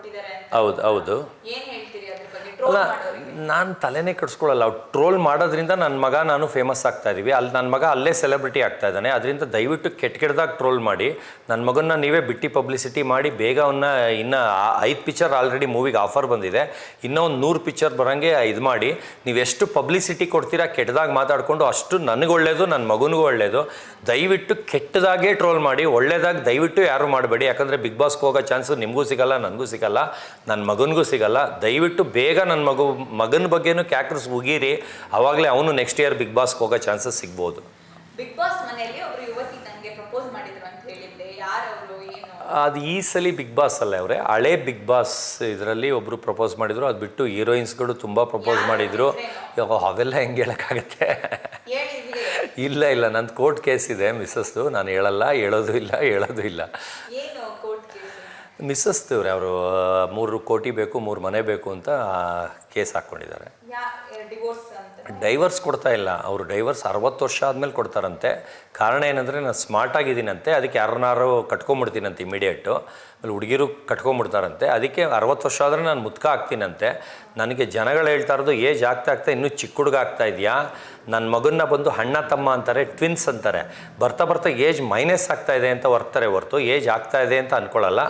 ಕೊಟ್ಟಿದ್ದಾರೆ ಹೌದು ಹೌದು. ಏನ್ ಅಲ್ಲ ನಾನು ತಲೆನೇ ಕೆಡಿಸ್ಕೊಳ್ಳಲ್ಲ. ಟ್ರೋಲ್ ಮಾಡೋದ್ರಿಂದ ನನ್ನ ಮಗ ನಾನು ಫೇಮಸ್ ಆಗ್ತಾ ಇದ್ದೀವಿ ಅಲ್ಲಿ ನನ್ನ ಮಗ ಅಲ್ಲೇ ಸೆಲೆಬ್ರಿಟಿ ಆಗ್ತಾ ಇದ್ದಾನೆ. ಅದರಿಂದ ದಯವಿಟ್ಟು ಕೆಟ್ಟ ಕೆಟ್ಟದಾಗ ಟ್ರೋಲ್ ಮಾಡಿ ನನ್ನ ಮಗನ್ನ ನೀವೇ ಬಿಟ್ಟು ಪಬ್ಲಿಸಿಟಿ ಮಾಡಿ ಬೇಗ ಅವನ್ನ ಇನ್ನು ಐದು ಪಿಕ್ಚರ್ ಆಲ್ರೆಡಿ ಮೂವಿಗೆ ಆಫರ್ ಬಂದಿದೆ. ಇನ್ನೂ ಒಂದು ನೂರು ಪಿಕ್ಚರ್ ಬರೋಂಗೆ ಇದು ಮಾಡಿ ನೀವು ಎಷ್ಟು ಪಬ್ಲಿಸಿಟಿ ಕೊಡ್ತೀರಾ ಕೆಟ್ಟದಾಗ ಮಾತಾಡಿಕೊಂಡು ಅಷ್ಟು ನನಗೆ ಒಳ್ಳೇದು ನನ್ನ ಮಗನಿಗೂ ಒಳ್ಳೇದು. ದಯವಿಟ್ಟು ಕೆಟ್ಟದಾಗೇ ಟ್ರೋಲ್ ಮಾಡಿ ಒಳ್ಳೇದಾಗಿ ದಯವಿಟ್ಟು ಯಾರು ಮಾಡಬೇಡಿ. ಯಾಕಂದರೆ ಬಿಗ್ ಬಾಸ್ಗೆ ಹೋಗೋ ಚಾನ್ಸು ನಿಮಗೂ ಸಿಗಲ್ಲ ನನಗೂ ಸಿಗಲ್ಲ ನನ್ನ ಮಗನಿಗೂ ಸಿಗಲ್ಲ. ದಯವಿಟ್ಟು ಬೇಗ ನನ್ನ ಮಗು ಮಗನ ಬಗ್ಗೆನೂ ಕ್ಯಾಕ್ರಸ್ ಉಗೀರಿ ಅವಾಗಲೇ ಅವನು ನೆಕ್ಸ್ಟ್ ಇಯರ್ ಬಿಗ್ ಬಾಸ್ಗೆ ಹೋಗೋ ಚಾನ್ಸಸ್ ಸಿಗ್ಬೋದು. ಬಿಗ್ ಬಾಸ್ ಮನೆಯಲ್ಲಿ ಒಬ್ರು ಯುವತಿ ನನಗೆ ಪ್ರಪೋಸ್ ಮಾಡಿದ್ರು ಅಂತ ಹೇಳಿದ್ದೆ. ಯಾರವರು ಏನು? ಅದು ಈ ಸಲ ಬಿಗ್ ಬಾಸ್ ಅಲ್ಲ ಅವರೇ. ಹಳೆ ಬಿಗ್ ಬಾಸ್ ಇದರಲ್ಲಿ ಒಬ್ಬರು ಪ್ರಪೋಸ್ ಮಾಡಿದರು. ಅದು ಬಿಟ್ಟು ಹೀರೋಯಿನ್ಸ್ಗಳು ತುಂಬ ಪ್ರಪೋಸ್ ಮಾಡಿದರು. ಇವಾಗ ಅವೆಲ್ಲ ಹೆಂಗೆ ಹೇಳೋಕ್ಕಾಗತ್ತೆ? ಹೇಳಿದ್ವಿ. ಇಲ್ಲ ಇಲ್ಲ. ನಂದು ಕೋರ್ಟ್ ಕೇಸ್ ಇದೆ ಮಿಸ್ಸಸ್ದು ನಾನು ಹೇಳಲ್ಲ ಹೇಳೋದು ಇಲ್ಲ ಹೇಳೋದು ಇಲ್ಲ. ಏನು ಕೋರ್ಟ್ ಕೇಸ್ ಮಿಸ್ಸಸ್ತಿವ್ರೆ ಅವರು ಮೂರು ಕೋಟಿ ಬೇಕು ಮೂರು ಮನೆ ಬೇಕು ಅಂತ ಕೇಸ್ ಹಾಕ್ಕೊಂಡಿದ್ದಾರೆ. ಡಿವೋರ್ಸ್ ಕೊಡ್ತಾ ಇಲ್ಲ. ಅವರು ಡೈವರ್ಸ್ ಅರವತ್ತು ವರ್ಷ ಆದಮೇಲೆ ಕೊಡ್ತಾರಂತೆ. ಕಾರಣ ಏನಂದರೆ ನಾನು ಸ್ಮಾರ್ಟ್ ಆಗಿದ್ದೀನಂತೆ ಅದಕ್ಕೆ ಯಾರನ್ನಾರು ಕಟ್ಕೊಂಬಿಡ್ತೀನಂತೆ ಇಮಿಡಿಯೇಟು ಆಮೇಲೆ ಹುಡುಗಿರು ಕಟ್ಕೊಂಬಿಡ್ತಾರಂತೆ ಅದಕ್ಕೆ ಅರವತ್ತು ವರ್ಷ ಆದರೆ ನಾನು ಮುತ್ಕ ಆಗ್ತೀನಂತೆ ನನಗೆ ಜನಗಳು ಹೇಳ್ತಾ ಇರೋದು ಏಜ್ ಆಗ್ತಾ ಆಗ್ತಾ ಇನ್ನೂ ಚಿಕ್ಕ ಹುಡುಗ ಆಗ್ತಾ ಇದೆಯಾ? ನನ್ನ ಮಗನ್ನ ಬಂದು ಅಣ್ಣ ತಮ್ಮ ಅಂತಾರೆ ಟ್ವಿನ್ಸ್ ಅಂತಾರೆ. ಬರ್ತಾ ಬರ್ತಾ ಏಜ್ ಮೈನಸ್ ಆಗ್ತಾ ಇದೆ ಅಂತ ಹೊರ್ತಾರೆ ಹೊರ್ತು ಏಜ್ ಆಗ್ತಾ ಇದೆ ಅಂತ ಅಂದ್ಕೊಳ್ಳಲ್ಲ